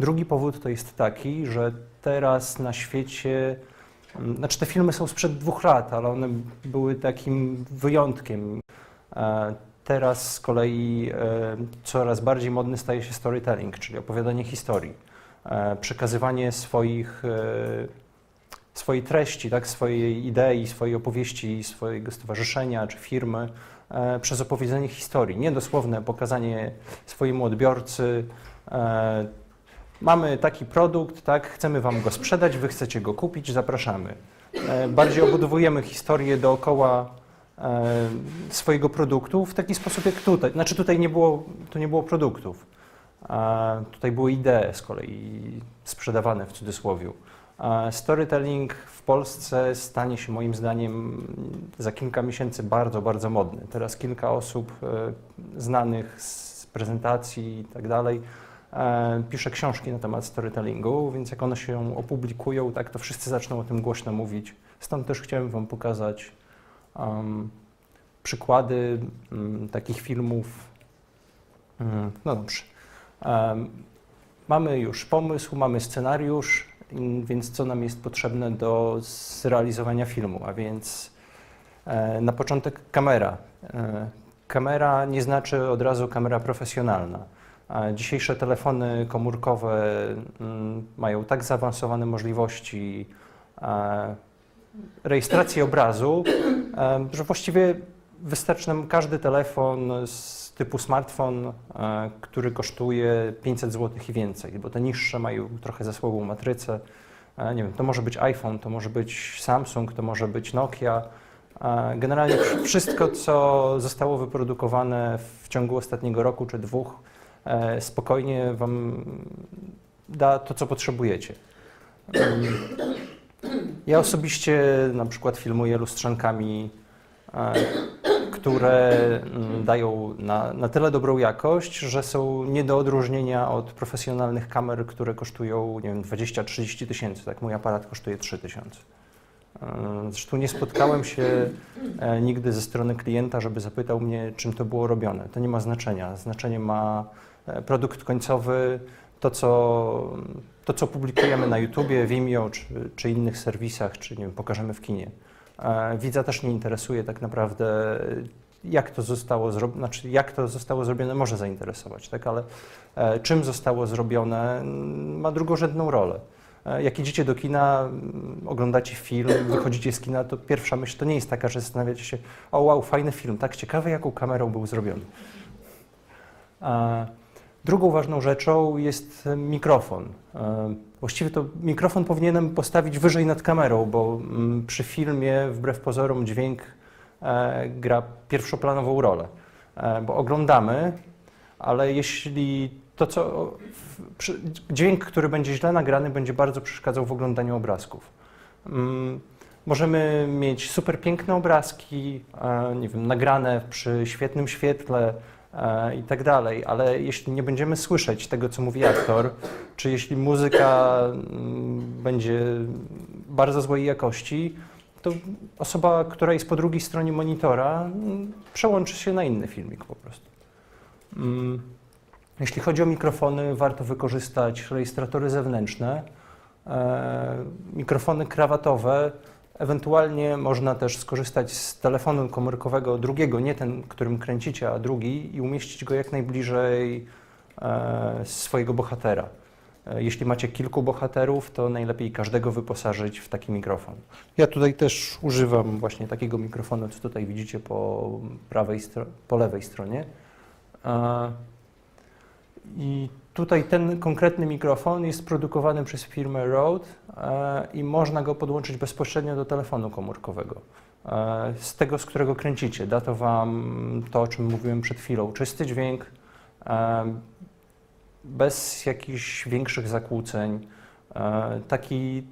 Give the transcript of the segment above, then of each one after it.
Drugi powód to jest taki, że teraz na świecie, mm, znaczy te filmy są sprzed dwóch lat, ale one były takim wyjątkiem. E, Teraz z kolei e, coraz bardziej modny staje się storytelling, czyli opowiadanie historii, e, przekazywanie swoich, swojej treści, tak, swojej idei, swojej opowieści, swojego stowarzyszenia czy firmy przez opowiedzenie historii. Nie dosłowne pokazanie swojemu odbiorcy, e, mamy taki produkt, tak, chcemy Wam go sprzedać, Wy chcecie go kupić, zapraszamy. E, Bardziej obudowujemy historię dookoła e, swojego produktu w taki sposób jak tutaj. Znaczy tutaj nie było, tu nie było produktów. E, Tutaj były idee z kolei sprzedawane w cudzysłowie. Storytelling w Polsce stanie się moim zdaniem za kilka miesięcy bardzo, bardzo modny. Teraz kilka osób e, znanych z prezentacji i tak dalej e, pisze książki na temat storytellingu, więc jak one się opublikują, tak to wszyscy zaczną o tym głośno mówić. Stąd też chciałem Wam pokazać um, przykłady mm, takich filmów. Mm, no dobrze. Em, mamy już pomysł, mamy scenariusz, więc co nam jest potrzebne do zrealizowania filmu? A więc e, na początek kamera. E, kamera nie znaczy od razu kamera profesjonalna. Dzisiejsze telefony komórkowe mm, mają tak zaawansowane możliwości e, rejestracji obrazu, że właściwie wystarczy nam każdy telefon z typu smartfon, e, który kosztuje 500 zł i więcej, bo te niższe mają trochę za słabą matrycę. E, Nie wiem, to może być iPhone, to może być Samsung, to może być Nokia. E, Generalnie wszystko, co zostało wyprodukowane w ciągu ostatniego roku czy dwóch, spokojnie Wam da to, co potrzebujecie. Ja osobiście na przykład filmuję lustrzankami, które mm, dają na, na tyle dobrą jakość, że są nie do odróżnienia od profesjonalnych kamer, które kosztują, nie wiem, 20-30 tysięcy. Tak, mój aparat kosztuje 3 tysiące. E, Zresztą nie spotkałem się e, nigdy ze strony klienta, żeby zapytał mnie, czym to było robione. To nie ma znaczenia. Znaczenie ma e, produkt końcowy, to co, to, co publikujemy na YouTubie, Vimeo czy, czy innych serwisach, czy nie wiem, pokażemy w kinie. E, Widza też nie interesuje tak naprawdę, jak to zostało zrobione, znaczy jak to zostało zrobione może zainteresować, tak? ale e, czym zostało zrobione mm, ma drugorzędną rolę. E, Jak idziecie do kina, mm, oglądacie film, wychodzicie z kina, to pierwsza myśl to nie jest taka, że zastanawiacie się, o wow, fajny film, tak ciekawe jaką kamerą był zrobiony. E, Drugą ważną rzeczą jest mikrofon. E, Właściwie to mikrofon powinienem postawić wyżej nad kamerą, bo mm, przy filmie wbrew pozorom dźwięk e, gra pierwszoplanową rolę. E, Bo oglądamy, ale jeśli to, co. Dźwięk, który będzie źle nagrany, będzie bardzo przeszkadzał w oglądaniu obrazków. Mm, Możemy mieć super piękne obrazki, e, nie wiem, nagrane przy świetnym świetle e, i tak dalej, ale jeśli nie będziemy słyszeć tego, co mówi aktor, czy jeśli muzyka mm, będzie bardzo złej jakości, to osoba, która jest po drugiej stronie monitora, mm, przełączy się na inny filmik po prostu. Mm, Jeśli chodzi o mikrofony, warto wykorzystać rejestratory zewnętrzne, e, mikrofony krawatowe. Ewentualnie można też skorzystać z telefonu komórkowego drugiego, nie ten, którym kręcicie, a drugi i umieścić go jak najbliżej e, swojego bohatera. E, Jeśli macie kilku bohaterów, to najlepiej każdego wyposażyć w taki mikrofon. Ja tutaj też używam właśnie takiego mikrofonu, co tutaj widzicie po prawej, po lewej stronie. E, I tutaj ten konkretny mikrofon jest produkowany przez firmę Rode e, i można go podłączyć bezpośrednio do telefonu komórkowego. E, z tego, z którego kręcicie. Da to Wam to, o czym mówiłem przed chwilą. Czysty dźwięk, e, bez jakichś większych zakłóceń. Taki,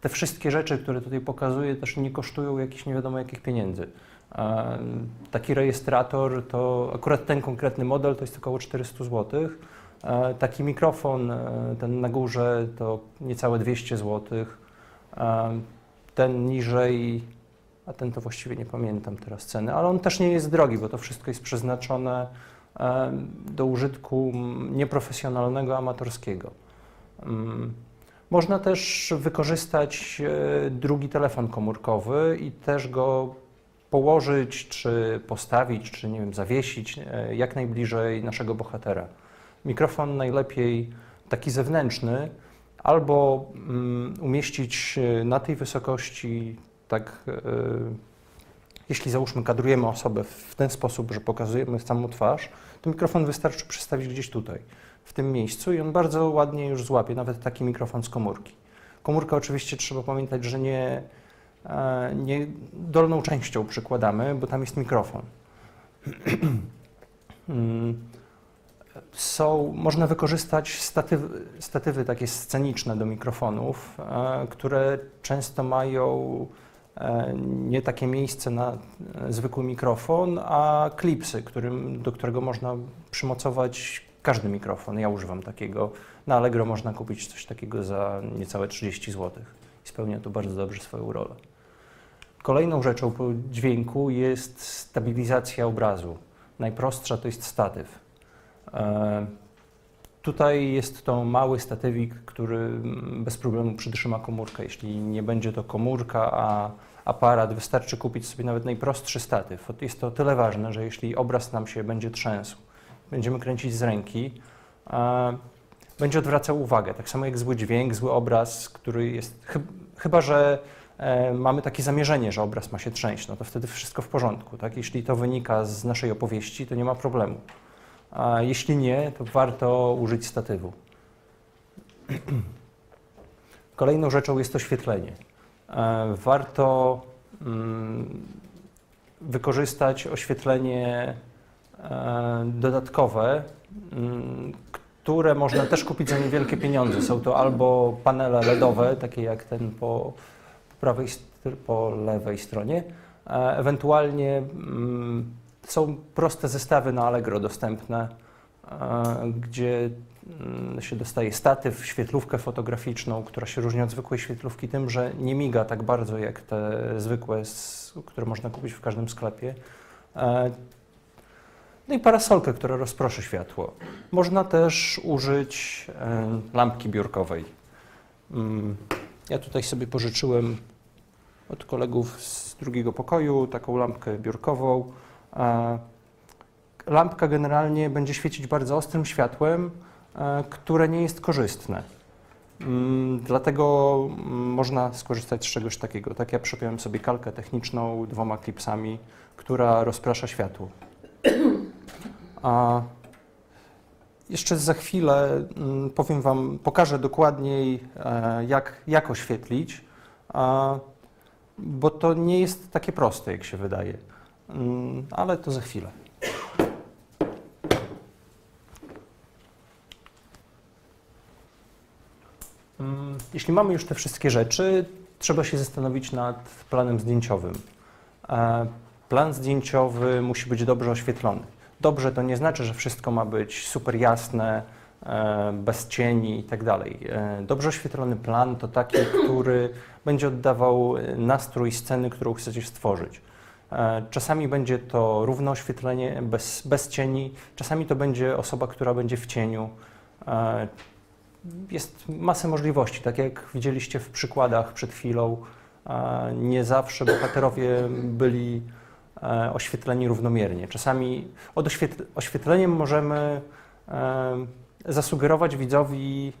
te wszystkie rzeczy, które tutaj pokazuję, też nie kosztują jakichś nie wiadomo jakich pieniędzy. Taki rejestrator to akurat ten konkretny model to jest około 400 zł. E, Taki mikrofon, e, ten na górze to niecałe 200 zł. E, Ten niżej, a ten to właściwie nie pamiętam teraz ceny, ale on też nie jest drogi, bo to wszystko jest przeznaczone do użytku nieprofesjonalnego, amatorskiego. Mm, Można też wykorzystać drugi telefon komórkowy i też go położyć, czy postawić, czy nie wiem, zawiesić jak najbliżej naszego bohatera. Mikrofon najlepiej taki zewnętrzny, albo mm, umieścić e, na tej wysokości, tak, e, jeśli załóżmy kadrujemy osobę w ten sposób, że pokazujemy samą twarz, to mikrofon wystarczy przestawić gdzieś tutaj, w tym miejscu i on bardzo ładnie już złapie, nawet taki mikrofon z komórki. Komórkę oczywiście trzeba pamiętać, że nie, e, nie dolną częścią przykładamy, bo tam jest mikrofon. Są, można wykorzystać statywy, statywy takie sceniczne do mikrofonów, e, które często mają e, nie takie miejsce na e, zwykły mikrofon, a klipsy, którym, do którego można przymocować każdy mikrofon. Ja używam takiego. Na Allegro można kupić coś takiego za niecałe 30 zł. I spełnia to bardzo dobrze swoją rolę. Kolejną rzeczą po dźwięku jest stabilizacja obrazu. Najprostsza to jest statyw. E, Tutaj jest to mały statywik, który bez problemu przytrzyma komórkę. Jeśli nie będzie to komórka, a aparat, wystarczy kupić sobie nawet najprostszy statyw. Jest to tyle ważne, że jeśli obraz nam się będzie trzęsł, będziemy kręcić z ręki, e, będzie odwracał uwagę. Tak samo jak zły dźwięk, zły obraz, który jest. Chyb, chyba, że e, mamy takie zamierzenie, że obraz ma się trzęść, no to wtedy wszystko w porządku. Tak? Jeśli to wynika z naszej opowieści, to nie ma problemu. A jeśli nie, to warto użyć statywu. Kolejną rzeczą jest oświetlenie. E, Warto mm, wykorzystać oświetlenie e, dodatkowe, mm, które można też kupić za niewielkie pieniądze. Są to albo panele LEDowe, takie jak ten po, prawej, po lewej stronie, e, ewentualnie mm, są proste zestawy na Allegro dostępne, e, gdzie mm, się dostaje statyw, świetlówkę fotograficzną, która się różni od zwykłej świetlówki tym, że nie miga tak bardzo jak te zwykłe, które można kupić w każdym sklepie. E, No i parasolkę, która rozproszy światło. Można też użyć e, lampki biurkowej. Mm, Ja tutaj sobie pożyczyłem od kolegów z drugiego pokoju taką lampkę biurkową. E, Lampka generalnie będzie świecić bardzo ostrym światłem, e, które nie jest korzystne. Mm, Dlatego mm, można skorzystać z czegoś takiego. Tak ja przypiąłem sobie kalkę techniczną dwoma klipsami, która rozprasza światło. A jeszcze za chwilę mm, powiem Wam, pokażę dokładniej, e, jak, jak oświetlić, bo to nie jest takie proste, jak się wydaje. Mm, Ale to za chwilę. Mm, Jeśli mamy już te wszystkie rzeczy, trzeba się zastanowić nad planem zdjęciowym. E, Plan zdjęciowy musi być dobrze oświetlony. Dobrze to nie znaczy, że wszystko ma być super jasne, e, bez cieni i tak dalej. E, Dobrze oświetlony plan to taki, który będzie oddawał nastrój sceny, którą chcecie stworzyć. E, Czasami będzie to równe oświetlenie, bez, bez cieni, czasami to będzie osoba, która będzie w cieniu. E, Jest masę możliwości, tak jak widzieliście w przykładach przed chwilą. e, Nie zawsze bohaterowie byli oświetleni równomiernie. Czasami od oświetl- oświetleniem możemy zasugerować widzowi,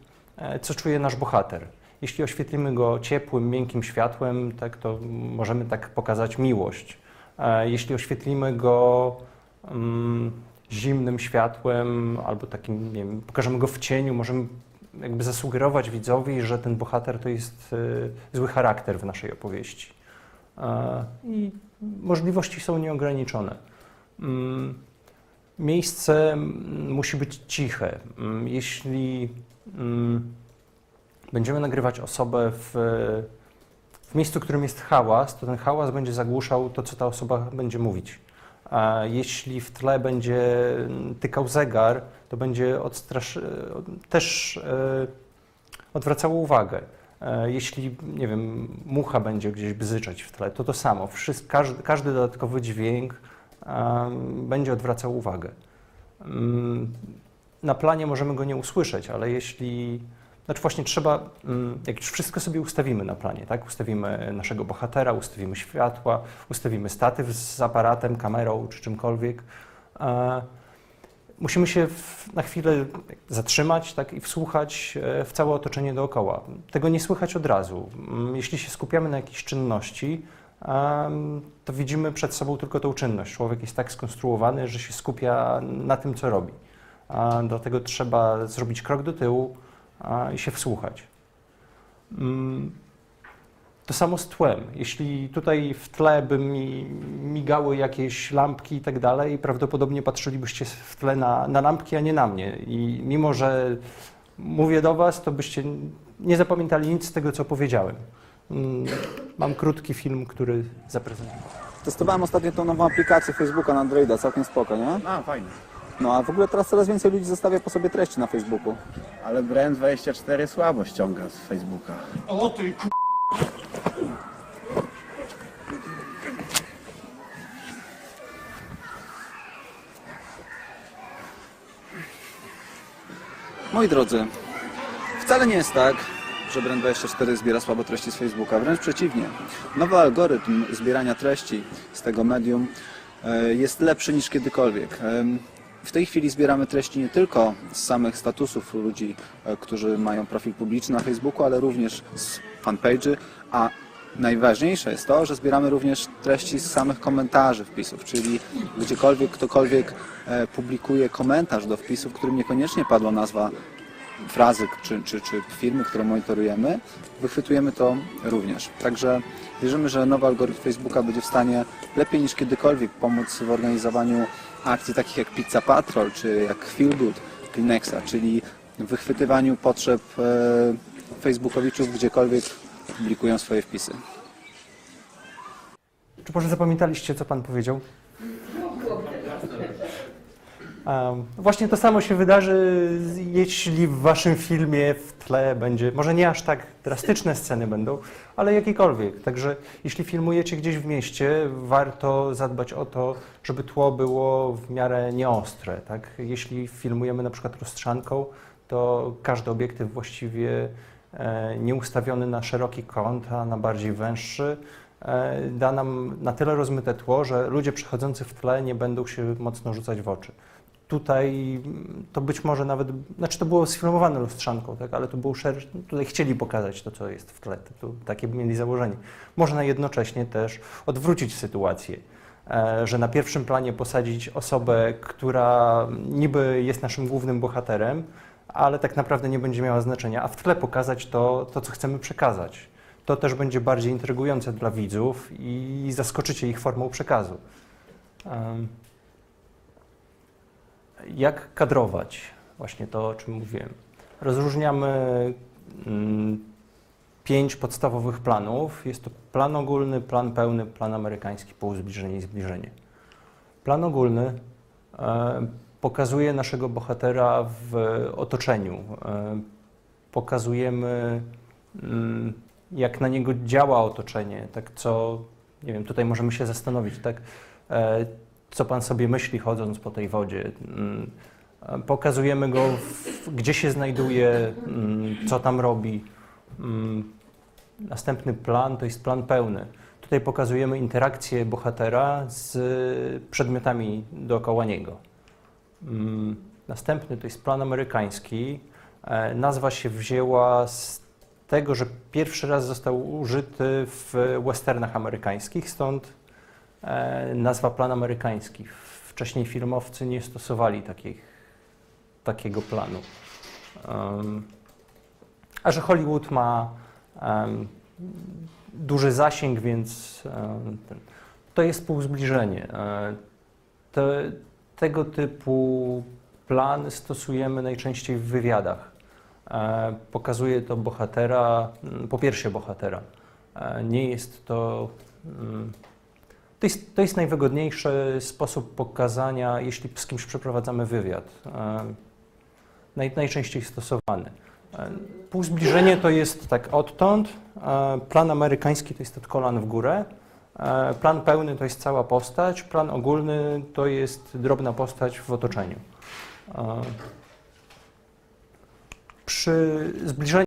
co czuje nasz bohater. Jeśli oświetlimy go ciepłym, miękkim światłem, tak, to możemy tak pokazać miłość. E, Jeśli oświetlimy go mm, zimnym światłem albo takim, nie wiem, pokażemy go w cieniu, możemy jakby zasugerować widzowi, że ten bohater to jest e, zły charakter w naszej opowieści. E, I możliwości są nieograniczone. Mm, Miejsce mm, musi być ciche. Jeśli będziemy nagrywać osobę w, w miejscu, w którym jest hałas, to ten hałas będzie zagłuszał to, co ta osoba będzie mówić. A jeśli w tle będzie mm, tykał zegar, to będzie odstrasz... też e, odwracało uwagę. E, Jeśli, nie wiem, mucha będzie gdzieś bzyczeć w tle, to to samo. Wszystko, każdy, każdy dodatkowy dźwięk będzie odwracał uwagę. Mm, Na planie możemy go nie usłyszeć, ale jeśli. Znaczy właśnie trzeba, mm, jak już wszystko sobie ustawimy na planie, tak? Ustawimy naszego bohatera, ustawimy światła, ustawimy statyw z aparatem, kamerą czy czymkolwiek. e, Musimy się na chwilę zatrzymać tak, i wsłuchać e, w całe otoczenie dookoła. Tego nie słychać od razu. Mm, Jeśli się skupiamy na jakiejś czynności, to widzimy przed sobą tylko tą czynność. Człowiek jest tak skonstruowany, że się skupia na tym, co robi. Dlatego trzeba zrobić krok do tyłu i się wsłuchać. Mm, To samo z tłem. Jeśli tutaj w tle by mi migały jakieś lampki i tak dalej, prawdopodobnie patrzylibyście w tle na, na lampki, a nie na mnie. I mimo, że mówię do Was, to byście nie zapamiętali nic z tego, co powiedziałem. Mm, Mam krótki film, który zaprezentuję. Testowałem ostatnio tą nową aplikację Facebooka na Androida, całkiem spoko, nie? A, fajnie. No a w ogóle teraz coraz więcej ludzi zostawia po sobie treści na Facebooku. Ale Brand24 słabo ściąga z Facebooka. Moi drodzy, wcale nie jest tak, że Brand24 zbiera słabo treści z Facebooka, wręcz przeciwnie. Nowy algorytm zbierania treści z tego medium e, jest lepszy niż kiedykolwiek. W tej chwili zbieramy treści nie tylko z samych statusów ludzi, e, którzy mają profil publiczny na Facebooku, ale również z fanpage'y, a najważniejsze jest to, że zbieramy również treści z samych komentarzy wpisów, czyli gdziekolwiek ktokolwiek e, publikuje komentarz do wpisu, w którym niekoniecznie padła nazwa frazy czy, czy, czy firmy, które monitorujemy, wychwytujemy to również. Także wierzymy, że nowy algorytm Facebooka będzie w stanie lepiej niż kiedykolwiek pomóc w organizowaniu akcji takich jak Pizza Patrol, czy jak Feel Good Kleenexa, czyli wychwytywaniu potrzeb e, facebookowiczów gdziekolwiek publikują swoje wpisy. Czy może zapamiętaliście, co Pan powiedział? Um, właśnie to samo się wydarzy, jeśli w Waszym filmie w tle będzie, może nie aż tak drastyczne sceny będą, ale jakiekolwiek. Także jeśli filmujecie gdzieś w mieście, warto zadbać o to, żeby tło było w miarę nieostre. Tak? Jeśli filmujemy na przykład lustrzanką, to każdy obiektyw właściwie e, nie ustawiony na szeroki kąt, a na bardziej węższy, da nam na tyle rozmyte tło, że ludzie przechodzący w tle nie będą się mocno rzucać w oczy. Tutaj to być może nawet, znaczy to było sfilmowane lustrzanką, tak, ale to był szerszy, tutaj chcieli pokazać to, co jest w tle, to, to takie mieli założenie. Można jednocześnie też odwrócić sytuację, e, że na pierwszym planie posadzić osobę, która niby jest naszym głównym bohaterem, ale tak naprawdę nie będzie miała znaczenia, a w tle pokazać to, to co chcemy przekazać. To też będzie bardziej intrygujące dla widzów i zaskoczycie ich formą przekazu. Jak kadrować? Właśnie to, o czym mówiłem. Rozróżniamy mm, pięć podstawowych planów. Jest to plan ogólny, plan pełny, plan amerykański, półzbliżenie i zbliżenie. Plan ogólny e, pokazuje naszego bohatera w otoczeniu. E, pokazujemy, mm, jak na niego działa otoczenie, tak co, nie wiem, tutaj możemy się zastanowić, tak, e, co pan sobie myśli chodząc po tej wodzie. Mm, Pokazujemy go, w, gdzie się znajduje, mm, co tam robi. Mm, Następny plan to jest plan pełny. Tutaj pokazujemy interakcję bohatera z przedmiotami dookoła niego. Następny to jest plan amerykański. E, Nazwa się wzięła z tego, że pierwszy raz został użyty w westernach amerykańskich, stąd e, nazwa plan amerykański. Wcześniej filmowcy nie stosowali takich, takiego planu. Em, a że Hollywood ma em, duży zasięg, więc ten, to jest półzbliżenie. E, te, tego typu plan stosujemy najczęściej w wywiadach. E, Pokazuje to bohatera, mm, po pierwsze bohatera. E, Nie jest to. mm, To jest, to jest najwygodniejszy sposób pokazania, jeśli z kimś przeprowadzamy wywiad. E, Naj, najczęściej stosowany. Półzbliżenie to jest tak odtąd, plan amerykański to jest od kolan w górę, plan pełny to jest cała postać, plan ogólny to jest drobna postać w otoczeniu. Przy zbliżeniu